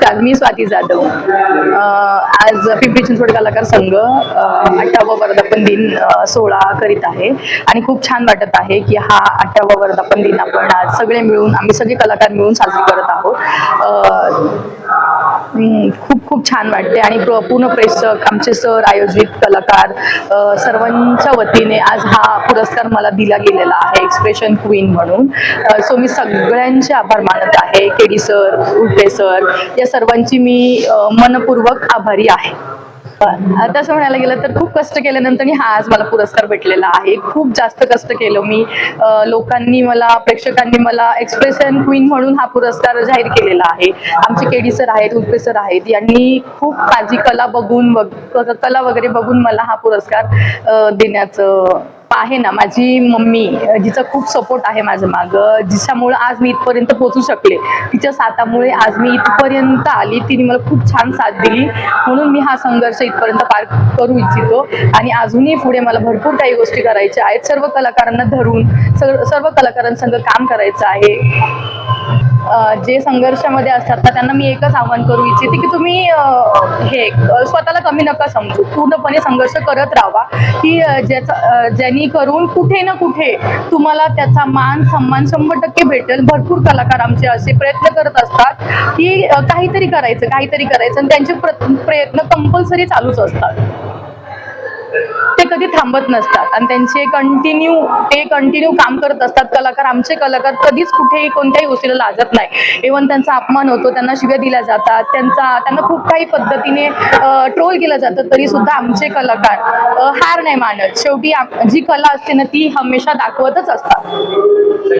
नमस्कार मी स्वाती जाधव. अ, आज पिंपरी चिंचवड कलाकार संघ अठ्ठावा वर्धापन दिन सोहळा करीत आहे. आणि खूप छान वाटत आहे की हा अठ्ठावा वर्धापन दिन आपण आज सगळे मिळून आम्ही सगळे कलाकार मिळून साजरी करत आहोत. खूप खूप छान वाटते. आणि पूर्ण प्रेक्षक आमचे सर आयोजित कलाकार सर्वांच्या वतीने आज हा पुरस्कार मला दिला गेलेला आहे एक्सप्रेशन क्वीन म्हणून. सो मी सगळ्यांचे आभार मानत आहे केडी सर उलटे सर या सर्वांची मी मनपूर्वक आभारी आहे. तसं म्हणायला गेलं तर खूप कष्ट केल्यानंतर हा आज मला पुरस्कार भेटलेला आहे. खूप जास्त कष्ट केलं मी. लोकांनी मला प्रेक्षकांनी मला एक्सप्रेशन क्वीन म्हणून हा पुरस्कार जाहीर केलेला आहे. आमचे केडी सर आहेत उल्पे सर आहेत. यांनी खूप माझी कला बघून कला वगैरे बघून मला हा पुरस्कार देण्याचं आहे ना माझी मम्मी जिचा खूप सपोर्ट आहे माझ्या माग जिच्यामुळे आज मी इथपर्यंत पोहोचू शकले. तिच्या साथामुळे आज मी इथपर्यंत आली तिने मला खूप छान साथ दिली. म्हणून मी हा संघर्ष इथपर्यंत पार करू इच्छितो. आणि अजूनही पुढे मला भरपूर काही गोष्टी करायच्या आहेत. सर्व कलाकारांना धरून सर्व सर्व कलाकारांसंग काम करायचं आहे. जे संघर्षामध्ये असतात ना त्यांना मी एकच आवाहन करू इच्छिते की तुम्ही हे स्वतःला कमी नका समजू. पूर्णपणे संघर्ष करत राहा की ज्याचा ज्यांनी करून कुठे ना कुठे तुम्हाला त्याचा मान सन्मान शंभर टक्के भेटेल. भरपूर कलाकार आमचे असे प्रयत्न करत असतात की काहीतरी करायचं काहीतरी करायचं. आणि त्यांचे प्र- प्रयत्न कंपल्सरी चालूच असतात. ते कधी थांबत नसतात. आणि त्यांचे कंटिन्यू ते कंटिन्यू काम करत असतात. कलाकार आमचे कलाकार कधीच कुठेही कोणत्याही गोष्टीला लाजत नाही. इव्हन त्यांचा अपमान होतो त्यांना शिव्या दिल्या जातात. त्यांचा त्यांना खूप काही पद्धतीने ट्रोल केलं जातं. तरी सुद्धा आमचे कलाकार हार नाही मानत. शेवटी जी कला असते ना ती हमेशा दाखवतच असतात.